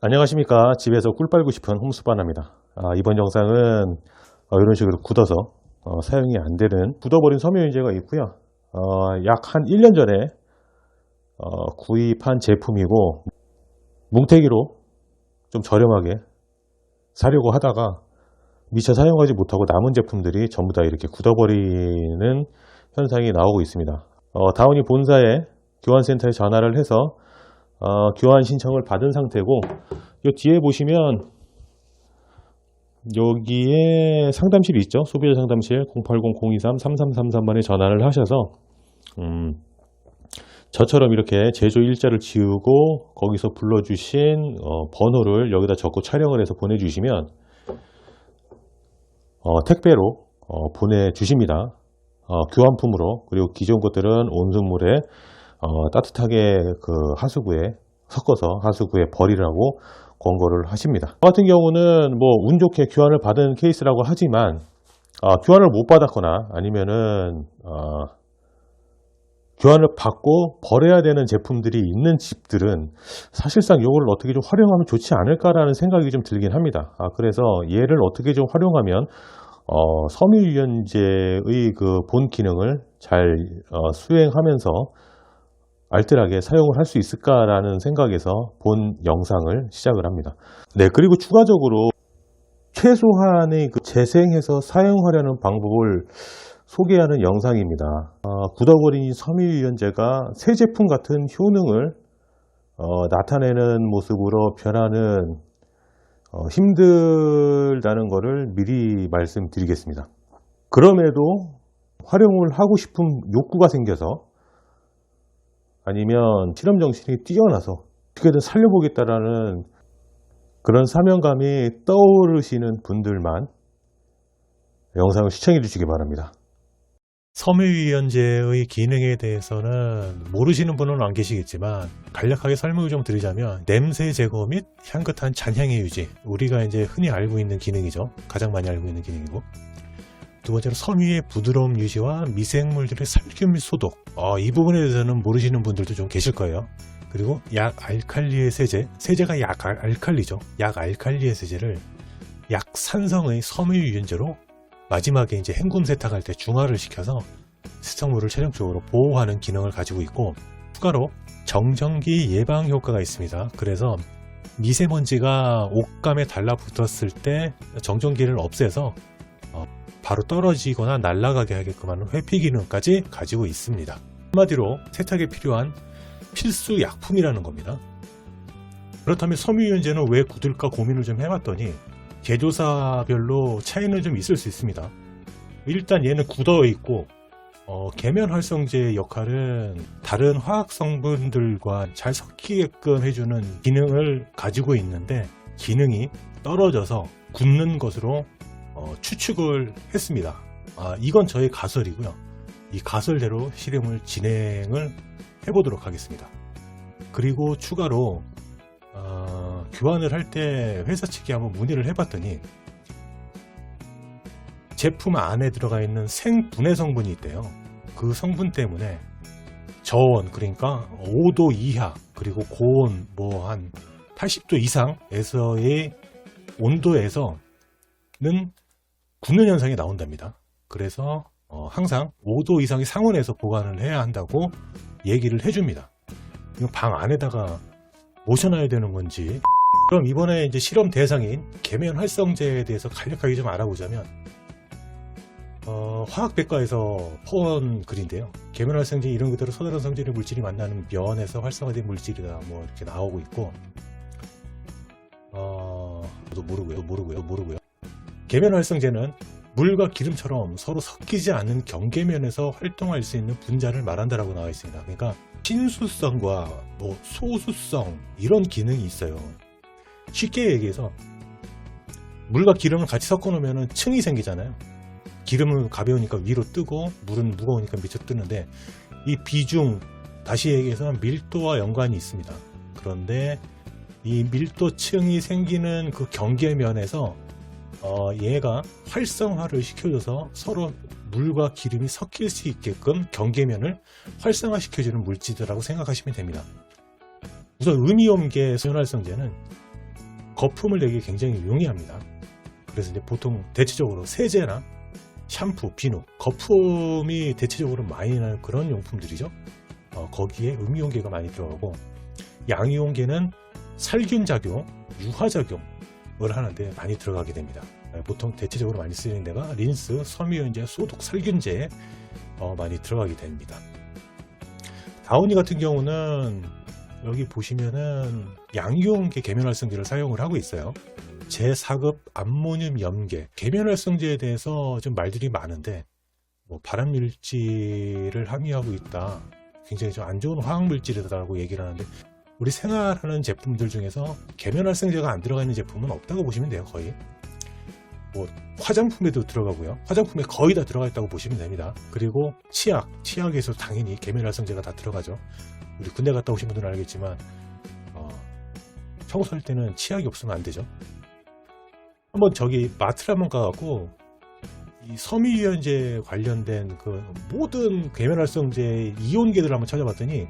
안녕하십니까. 집에서 꿀 빨고 싶은 홈스바나입니다. 아, 이번 영상은 어, 이런 식으로 굳어서 어, 사용이 안 되는 굳어버린 섬유유연제가 있고요. 약한 1년 전에 어, 구입한 제품이고 뭉태기로 좀 저렴하게 사려고 하다가 미처 사용하지 못하고 남은 제품들이 전부 다 이렇게 굳어버리는 현상이 나오고 있습니다. 어, 다운이 본사에 교환센터에 전화를 해서 어, 교환 신청을 받은 상태고 이 뒤에 보시면 여기에 상담실이 있죠? 소비자 상담실 080-023-3333번에 전화를 하셔서 음, 저처럼 이렇게 제조 일자를 지우고 거기서 불러주신 어, 번호를 여기다 적고 촬영을 해서 보내주시면 어, 택배로 어, 보내주십니다 어, 교환품으로 그리고 기존 것들은 온수물에 어, 따뜻하게 그 하수구에 섞어서 하수구에 버리라고 권고를 하십니다. 저 같은 경우는 뭐 운 좋게 교환을 받은 케이스라고 하지만 아, 교환을 못 받았거나 아니면은 어, 교환을 받고 버려야 되는 제품들이 있는 집들은 사실상 이걸 어떻게 좀 활용하면 좋지 않을까라는 생각이 좀 들긴 합니다. 아, 그래서 얘를 어떻게 좀 활용하면 어, 섬유유연제의 그 본 기능을 잘 어, 수행하면서 알뜰하게 사용을 할 수 있을까라는 생각에서 본 영상을 시작을 합니다. 네, 그리고 추가적으로 최소한의 그 재생해서 사용하려는 방법을 소개하는 영상입니다. 어, 굳어버린 섬유유연제가 새 제품 같은 효능을 어, 나타내는 모습으로 변하는 어, 힘들다는 것을 미리 말씀드리겠습니다. 그럼에도 활용을 하고 싶은 욕구가 생겨서 아니면 실험 정신이 뛰어나서 어떻게든 살려보겠다라는 그런 사명감이 떠오르시는 분들만 영상을 시청해 주시기 바랍니다. 섬유유연제의 기능에 대해서는 모르시는 분은 안 계시겠지만 간략하게 설명을 좀 드리자면 냄새 제거 및 향긋한 잔향의 유지 우리가 이제 흔히 알고 있는 기능이죠. 가장 많이 알고 있는 기능이고. 두 번째로 섬유의 부드러움 유지와 미생물들의 살균 및 소독. 어, 이 부분에 대해서는 모르시는 분들도 좀 계실 거예요. 그리고 약 알칼리의 세제. 세제가 약 알- 알칼리죠. 약 알칼리의 세제를 약 산성의 섬유유연제로 마지막에 이제 헹굼 세탁할 때 중화를 시켜서 세척물을 최종적으로 보호하는 기능을 가지고 있고 추가로 정전기 예방 효과가 있습니다. 그래서 미세먼지가 옷감에 달라붙었을 때 정전기를 없애서 어, 바로 떨어지거나 날아가게 하게끔 하는 회피 기능까지 가지고 있습니다. 한마디로 세탁에 필요한 필수 약품이라는 겁니다. 그렇다면 섬유유연제는 왜 굳을까 고민을 좀 해봤더니 제조사별로 차이는 좀 있을 수 있습니다. 일단 얘는 굳어 있고 어, 계면 활성제의 역할은 다른 화학 성분들과 잘 섞이게끔 해주는 기능을 가지고 있는데 기능이 떨어져서 굳는 것으로 어, 추측을 했습니다. 아, 이건 저의 가설이고요. 이 가설대로 실험을 진행을 해보도록 하겠습니다. 그리고 추가로 어, 교환을 할 때 회사 측에 한번 문의를 해봤더니 제품 안에 들어가 있는 생분해 성분이 있대요. 그 성분 때문에 저온 그러니까 5도 이하 그리고 고온 뭐 한 80도 이상에서의 온도에서는 굳는 현상이 나온답니다. 그래서 어, 항상 5도 이상의 상온에서 보관을 해야 한다고 얘기를 해줍니다. 이거 방 안에다가 모셔놔야 되는 건지 그럼 이번에 이제 실험 대상인 계면 활성제에 대해서 간략하게 좀 알아보자면 어, 화학백과에서 퍼온 글인데요. 계면 활성제 이런 그대로 서늘한 성질의 물질이 만나는 면에서 활성화된 물질이다 뭐 이렇게 나오고 있고 어, 저도 모르고요, 모르고요, 모르고요. 계면 활성제는 물과 기름처럼 서로 섞이지 않는 경계면에서 활동할 수 있는 분자를 말한다라고 나와 있습니다. 그러니까 친수성과 뭐 소수성 이런 기능이 있어요. 쉽게 얘기해서 물과 기름을 같이 섞어 놓으면 층이 생기잖아요. 기름은 가벼우니까 위로 뜨고 물은 무거우니까 밑으로 뜨는데 이 비중 다시 얘기해서 밀도와 연관이 있습니다. 그런데 이 밀도층이 생기는 그 경계면에서 어, 얘가 활성화를 시켜줘서 서로 물과 기름이 섞일 수 있게끔 경계면을 활성화시켜주는 물질이라고 생각하시면 됩니다. 우선 음이온계 소연활성제는 거품을 내기 굉장히 용이합니다. 그래서 이제 보통 대체적으로 세제나 샴푸, 비누, 거품이 대체적으로 많이 나는 그런 용품들이죠. 어, 거기에 음이온계가 많이 들어가고 양이온계는 살균 작용, 유화 작용을 하는데 많이 들어가게 됩니다. 네, 보통 대체적으로 많이 쓰이는 데가 린스, 섬유유연제, 소독, 살균제에 어, 많이 들어가게 됩니다. 다우니 같은 경우는 여기 보시면은 양이온계 계면활성제를 사용을 하고 있어요. 제4급 암모늄 염계 계면활성제에 대해서 좀 말들이 많은데 뭐 발암물질을 함유하고 있다. 굉장히 좀 안 좋은 화학물질이다라고 얘기를 하는데 우리 생활하는 제품들 중에서 계면활성제가 안 들어가 있는 제품은 없다고 보시면 돼요 거의 뭐 화장품에도 들어가고요 화장품에 거의 다 들어가 있다고 보시면 됩니다 그리고 치약 치약에서 당연히 계면활성제가 다 들어가죠 우리 군대 갔다 오신 분들은 알겠지만 어, 청소할 때는 치약이 없으면 안 되죠 한번 저기 마트를 한번 가갖고 이 섬유유연제 관련된 그 모든 계면활성제 이온계들을 한번 찾아봤더니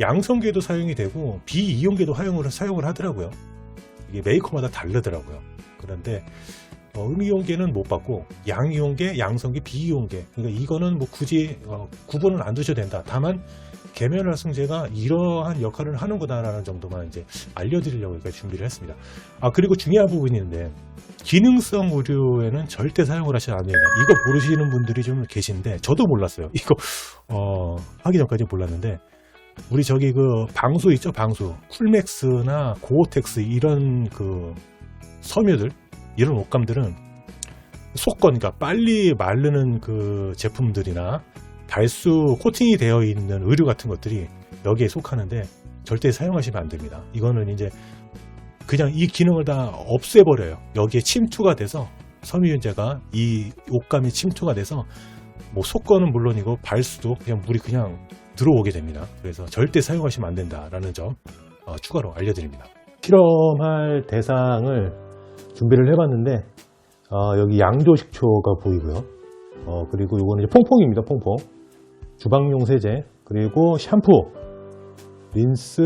양성계도 사용이 되고 비이온계도 사용을, 하더라고요. 이게 메이커마다 다르더라고요. 그런데 어, 음이온계는 못 받고 양이온계, 양성계, 비이온계 그러니까 이거는 뭐 굳이 어, 구분은 안 두셔도 된다. 다만 계면활성제가 이러한 역할을 하는 거다라는 정도만 이제 알려드리려고 이렇게 준비를 했습니다. 아 그리고 중요한 부분이 있는데 기능성 의료에는 절대 사용을 하시면 안 됩니다. 이거 모르시는 분들이 좀 계신데 저도 몰랐어요. 이거 어, 하기 전까지 몰랐는데 우리 저기 그 방수 있죠 방수 쿨맥스나 고어텍스 이런 그 섬유들 이런 옷감들은 속건 그러니까 빨리 마르는 그 제품들이나 발수 코팅이 되어 있는 의류 같은 것들이 여기에 속하는데 절대 사용하시면 안 됩니다 이거는 이제 그냥 이 기능을 다 없애버려요 여기에 침투가 돼서 섬유유제가 이 옷감이 침투가 돼서 뭐 속건은 물론이고 발수도 그냥 물이 그냥 들어오게 됩니다. 그래서 절대 사용하시면 안 된다라는 점 어, 추가로 알려드립니다. 실험할 대상을 준비를 해봤는데 어, 여기 양조 식초가 보이고요. 어, 그리고 이거는 이제 퐁퐁입니다. 퐁퐁. 주방용 세제 그리고 샴푸, 린스,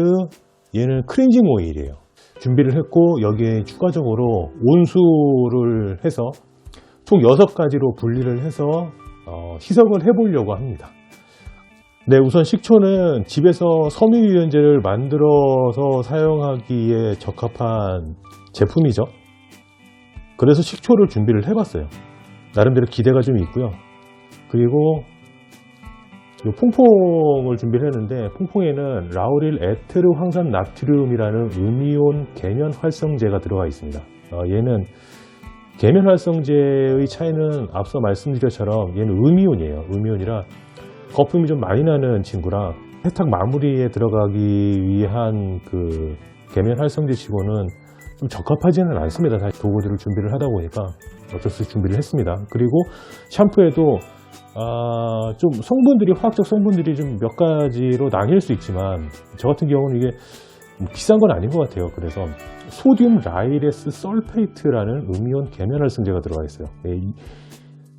얘는 크렌징 오일이에요. 준비를 했고 여기에 추가적으로 온수를 해서 총 6가지로 분리를 해서 어, 희석을 해보려고 합니다. 네, 우선 식초는 집에서 섬유유연제를 만들어서 사용하기에 적합한 제품이죠. 그래서 식초를 준비를 해봤어요. 나름대로 기대가 좀 있고요. 그리고 이 퐁퐁을 준비를 했는데 퐁퐁에는 라우릴 에테르 황산 나트륨이라는 음이온 계면 활성제가 들어가 있습니다. 어, 얘는 계면 활성제의 차이는 앞서 말씀드렸처럼 얘는 음이온이에요. 음이온이라 거품이 좀 많이 나는 친구라 세탁 마무리에 들어가기 위한 그 계면 활성제 치고는 좀 적합하지는 않습니다. 사실 도구들을 준비를 하다 보니까 어쩔 수 없이 준비를 했습니다. 그리고 샴푸에도 아, 좀 성분들이 화학적 성분들이 좀 몇 가지로 나뉠 수 있지만 저 같은 경우는 이게 뭐 비싼 건 아닌 것 같아요. 그래서 소듐 라이레스 설페이트라는 음이온 계면활성제가 들어가 있어요. 예, 이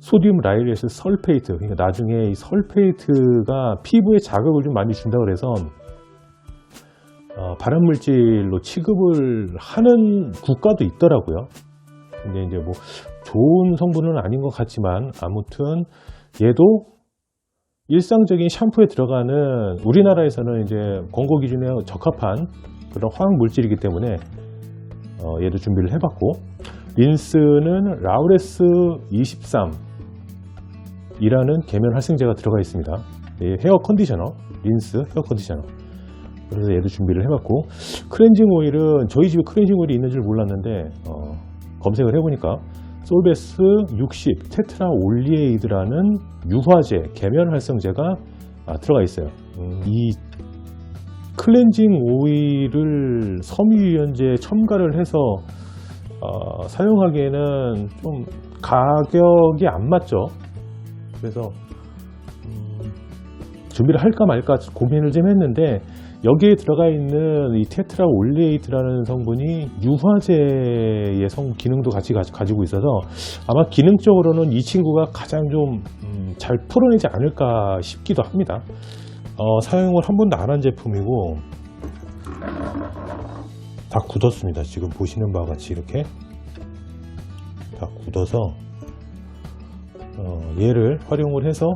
소듐 라이레스 설페이트, 그러니까 나중에 이 설페이트가 피부에 자극을 좀 많이 준다 그래서 어, 발암물질로 취급을 하는 국가도 있더라고요. 근데 이제 뭐 좋은 성분은 아닌 것 같지만 아무튼 얘도 일상적인 샴푸에 들어가는 우리나라에서는 이제 권고 기준에 적합한 그런 화학 물질이기 때문에 어, 얘도 준비를 해봤고 린스는 라우레스 23 이라는 계면 활성제가 들어가 있습니다. 예, 헤어 컨디셔너, 린스 헤어 컨디셔너. 그래서 얘도 준비를 해봤고 크렌징 오일은 저희 집에 크렌징 오일이 있는 줄 몰랐는데 어, 검색을 해보니까 솔베스 60 테트라 올리에이드라는 유화제 계면 활성제가 아, 들어가 있어요. 음, 이 클렌징 오일을 섬유유연제에 첨가를 해서 어, 사용하기에는 좀 가격이 안 맞죠. 그래서 음, 준비를 할까 말까 고민을 좀 했는데 여기에 들어가 있는 이 테트라 올리에이트라는 성분이 유화제의 성 기능도 같이 가, 지고 있어서 아마 기능적으로는 이 친구가 가장 좀 잘 풀어내지 않을까 싶기도 합니다. 어, 사용을 한 번도 안 한 제품이고 다 굳었습니다. 지금 보시는 바와 같이 이렇게 다 굳어서 어, 얘를 활용을 해서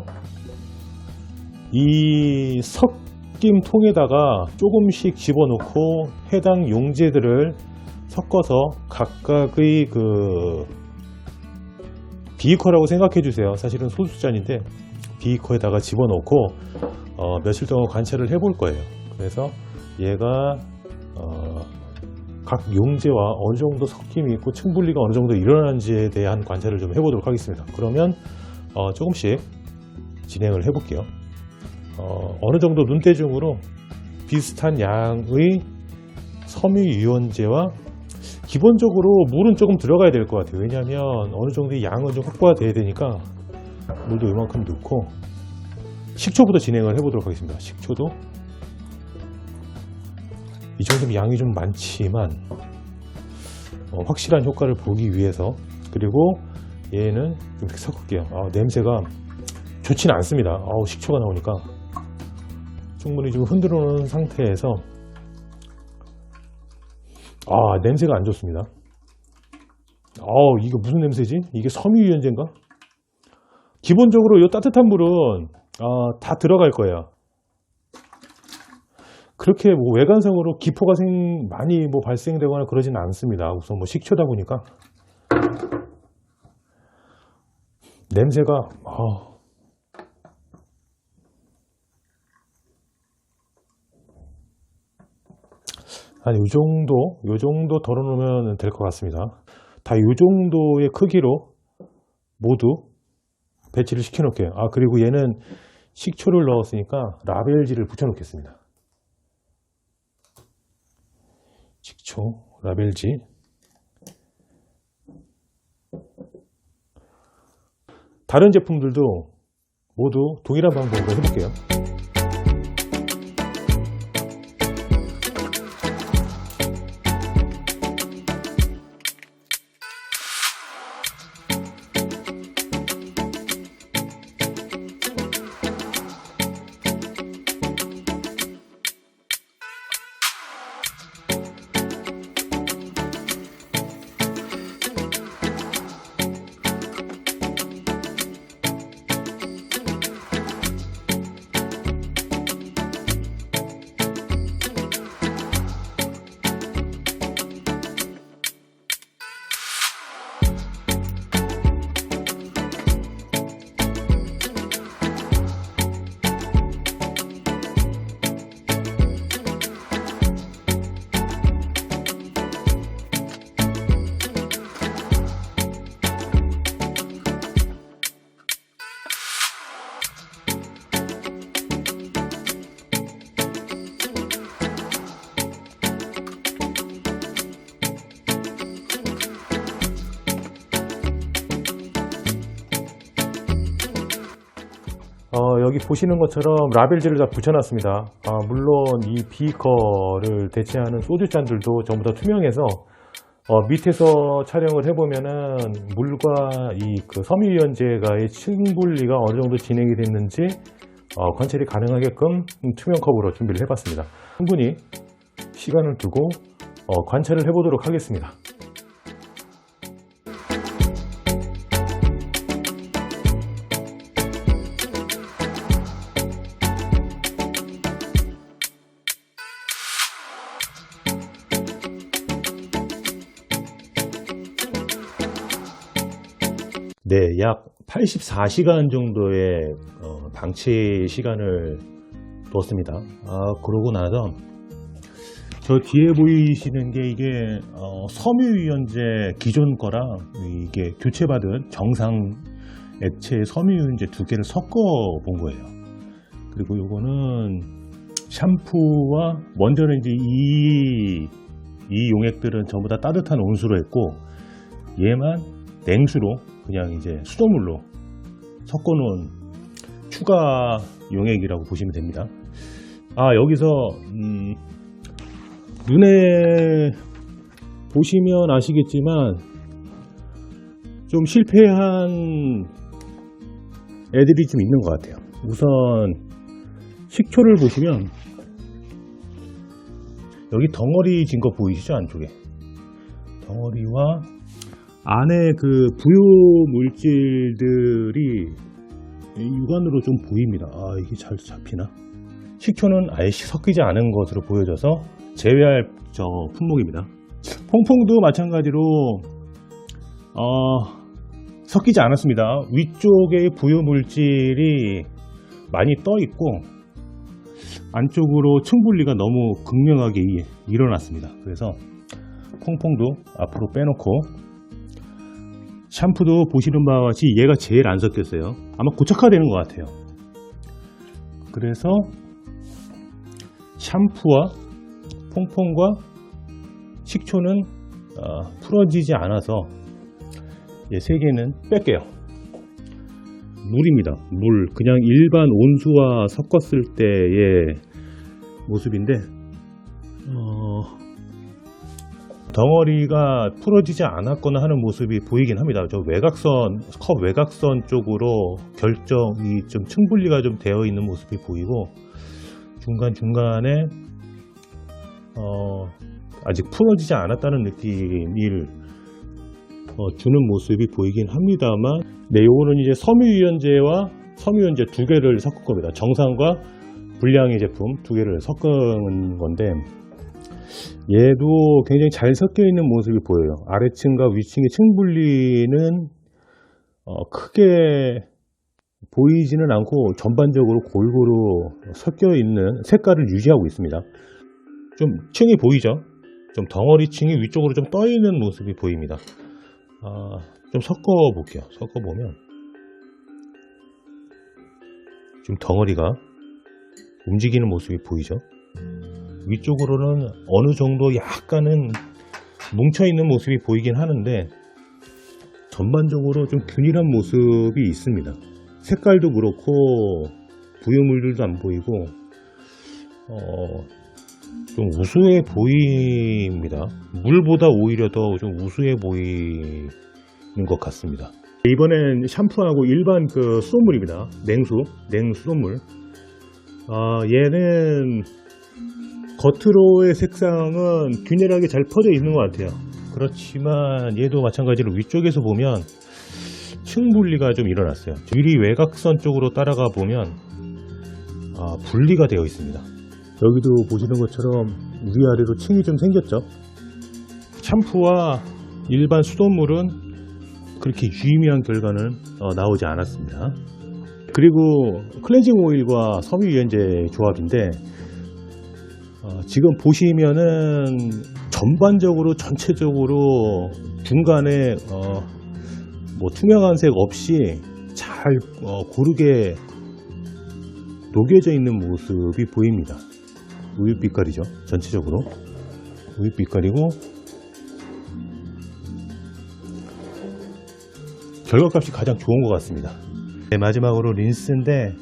이 섞임 통에다가 조금씩 집어넣고 해당 용제들을 섞어서 각각의 그 비이커라고 생각해 주세요. 사실은 소수잔인데 비이커에다가 집어넣고 어, 며칠 동안 관찰을 해 볼 거예요. 그래서 얘가 어, 각 용제와 어느 정도 섞임이 있고 층분리가 어느 정도 일어나는지에 대한 관찰을 좀 해보도록 하겠습니다. 그러면 어, 조금씩 진행을 해 볼게요. 어, 느 정도 눈대중으로 비슷한 양의 섬유유연제와 기본적으로 물은 조금 들어가야 될 것 같아요. 왜냐하면 어느 정도의 양은 좀 확보가 돼야 되니까 물도 이만큼 넣고 식초부터 진행을 해보도록 하겠습니다. 식초도 이 정도면 양이 좀 많지만 어, 확실한 효과를 보기 위해서 그리고 얘는 이렇게 섞을게요. 아, 냄새가 좋지는 않습니다. 아우, 식초가 나오니까 충분히 좀 흔들어 놓은 상태에서 아 냄새가 안 좋습니다. 아우 이거 무슨 냄새지? 이게 섬유유연제인가? 기본적으로 이 따뜻한 물은 아, 다 들어갈 거예요. 그렇게 뭐 외관상으로 기포가 생, 많이 뭐 발생되거나 그러지는 않습니다. 우선 뭐 식초다 보니까 냄새가 아, 한 이 정도, 이 정도 덜어놓으면 될 것 같습니다. 다 이 정도의 크기로 모두 배치를 시켜 놓을게요. 아, 그리고 얘는 식초를 넣었으니까 라벨지를 붙여 놓겠습니다. 식초, 라벨지. 다른 제품들도 모두 동일한 방법으로 해볼게요. 여기 보시는 것처럼 라벨지를 다 붙여놨습니다. 아, 물론 이 비커를 대체하는 소주잔들도 전부 다 투명해서 어, 밑에서 촬영을 해보면은 물과 이 그 섬유유연제가의 층분리가 어느 정도 진행이 됐는지 어, 관찰이 가능하게끔 투명 컵으로 준비를 해봤습니다. 충분히 시간을 두고 어, 관찰을 해보도록 하겠습니다. 약 84시간 정도의 어, 방치 시간을 뒀습니다. 아, 그러고 나서 저 뒤에 보이시는 게 이게 어, 섬유유연제 기존 거랑 이게 교체받은 정상 액체 섬유유연제 두 개를 섞어 본 거예요. 그리고 요거는 샴푸와 먼저는 이제 이, 이 용액들은 전부 다 따뜻한 온수로 했고 얘만 냉수로 그냥 이제 수돗물로 섞어 놓은 추가 용액이라고 보시면 됩니다. 아 여기서 음, 눈에 보시면 아시겠지만 좀 실패한 애들이 좀 있는 것 같아요. 우선 식초를 보시면 여기 덩어리 진 거 보이시죠 안쪽에 덩어리와 안에 그 부유 물질들이 육안으로 좀 보입니다. 아 이게 잘 잡히나? 식초는 아예 섞이지 않은 것으로 보여져서 제외할 저 품목입니다. 퐁퐁도 마찬가지로 어, 섞이지 않았습니다. 위쪽에 부유 물질이 많이 떠 있고 안쪽으로 층분리가 너무 극명하게 이- 일어났습니다. 그래서 퐁퐁도 앞으로 빼놓고 샴푸도 보시는 바와 같이 얘가 제일 안 섞였어요. 아마 고착화되는 것 같아요. 그래서 샴푸와 퐁퐁과 식초는 어, 풀어지지 않아서 얘세 개는 뺄게요. 물입니다. 물. 그냥 일반 온수와 섞었을 때의 모습인데, 어, 덩어리가 풀어지지 않았거나 하는 모습이 보이긴 합니다. 저 외곽선, 컵 외곽선 쪽으로 결정이 좀 층분리가 좀 되어 있는 모습이 보이고, 중간중간에, 어, 아직 풀어지지 않았다는 느낌을 어, 주는 모습이 보이긴 합니다만, 네, 요거는 이제 섬유유연제와 섬유유연제 두 개를 섞은 겁니다. 정상과 불량의 제품 두 개를 섞은 건데, 얘도 굉장히 잘 섞여 있는 모습이 보여요. 아래층과 위층의 층 분리는 어, 크게 보이지는 않고 전반적으로 골고루 섞여 있는 색깔을 유지하고 있습니다. 좀 층이 보이죠? 좀 덩어리 층이 위쪽으로 좀 떠 있는 모습이 보입니다. 아, 좀 섞어 볼게요. 섞어 보면 지금 덩어리가 움직이는 모습이 보이죠? 위쪽으로는 어느 정도 약간은 뭉쳐 있는 모습이 보이긴 하는데 전반적으로 좀 균일한 모습이 있습니다. 색깔도 그렇고 부유물들도 안 보이고 어, 좀 우수해 보입니다. 물보다 오히려 더 좀 우수해 보이는 것 같습니다. 이번엔 샴푸하고 일반 그 수돗물입니다. 냉수, 냉수돗물. 아, 얘는 겉으로의 색상은 균일하게 잘 퍼져 있는 것 같아요. 그렇지만 얘도 마찬가지로 위쪽에서 보면 층 분리가 좀 일어났어요. 유리 외곽선 쪽으로 따라가 보면 아, 분리가 되어 있습니다. 여기도 보시는 것처럼 위아래로 층이 좀 생겼죠. 샴푸와 일반 수돗물은 그렇게 유의미한 결과는 어, 나오지 않았습니다. 그리고 클렌징 오일과 섬유유연제 조합인데 어, 지금 보시면은 전반적으로 전체적으로 중간에 어, 뭐 투명한 색 없이 잘 어, 고르게 녹여져 있는 모습이 보입니다. 우윳빛깔이죠. 전체적으로 우윳빛깔이고 결과값이 가장 좋은 것 같습니다. 네, 마지막으로 린스인데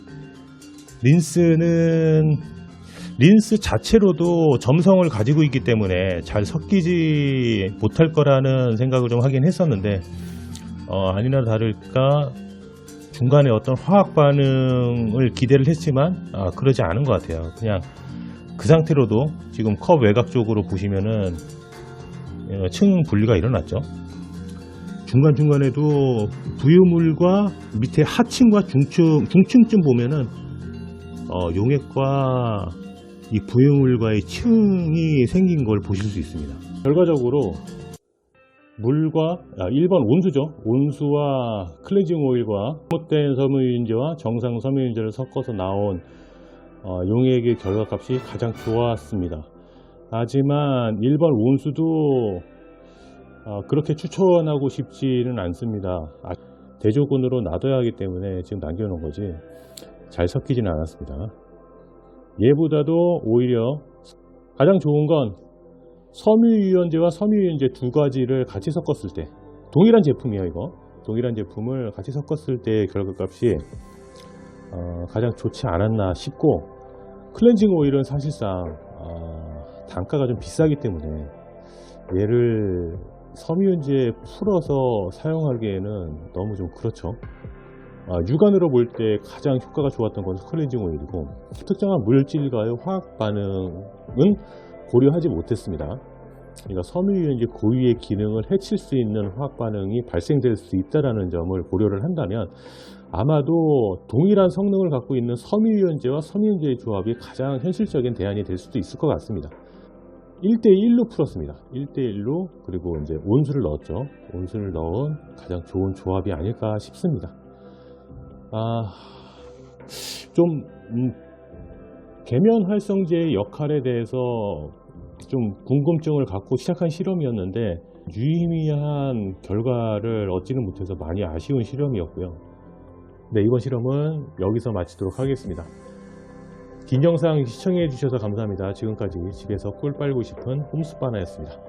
린스는 린스 자체로도 점성을 가지고 있기 때문에 잘 섞이지 못할 거라는 생각을 좀 하긴 했었는데 어, 아니나 다를까 중간에 어떤 화학 반응을 기대를 했지만 아, 그러지 않은 것 같아요. 그냥 그 상태로도 지금 컵 외곽 쪽으로 보시면은 어, 층 분리가 일어났죠. 중간중간에도 부유물과 밑에 하층과 중층, 중층쯤 보면은 어, 용액과 이 부유물과의 층이 생긴 걸 보실 수 있습니다. 결과적으로 물과 아, 1번 온수죠. 온수와 클렌징 오일과 잘못된 섬유유연제와 정상 섬유유연제를 섞어서 나온 어, 용액의 결과값이 가장 좋았습니다. 하지만 1번 온수도 어, 그렇게 추천하고 싶지는 않습니다. 아, 대조군으로 놔둬야 하기 때문에 지금 남겨놓은 거지 잘 섞이지는 않았습니다. 얘보다도 오히려 가장 좋은 건 섬유유연제와 섬유유연제 두 가지를 같이 섞었을 때 동일한 제품이에요 이거 동일한 제품을 같이 섞었을 때의 결과값이 어, 가장 좋지 않았나 싶고 클렌징 오일은 사실상 아, 단가가 좀 비싸기 때문에 얘를 섬유유연제에 풀어서 사용하기에는 너무 좀 그렇죠. 아, 육안으로 볼 때 가장 효과가 좋았던 건 클렌징 오일이고 특정한 물질과의 화학 반응은 고려하지 못했습니다. 그러니까 섬유유연제 고유의 기능을 해칠 수 있는 화학 반응이 발생될 수 있다는 점을 고려를 한다면 아마도 동일한 성능을 갖고 있는 섬유유연제와 섬유유연제의 조합이 가장 현실적인 대안이 될 수도 있을 것 같습니다. 1대1로 풀었습니다. 1대1로 그리고 이제 온수를 넣었죠. 온수를 넣은 가장 좋은 조합이 아닐까 싶습니다. 아, 좀 음, 계면 활성제의 역할에 대해서 좀 궁금증을 갖고 시작한 실험이었는데 유의미한 결과를 얻지는 못해서 많이 아쉬운 실험이었고요. 네, 이번 실험은 여기서 마치도록 하겠습니다. 긴 영상 시청해 주셔서 감사합니다. 지금까지 집에서 꿀 빨고 싶은 홈스파나였습니다.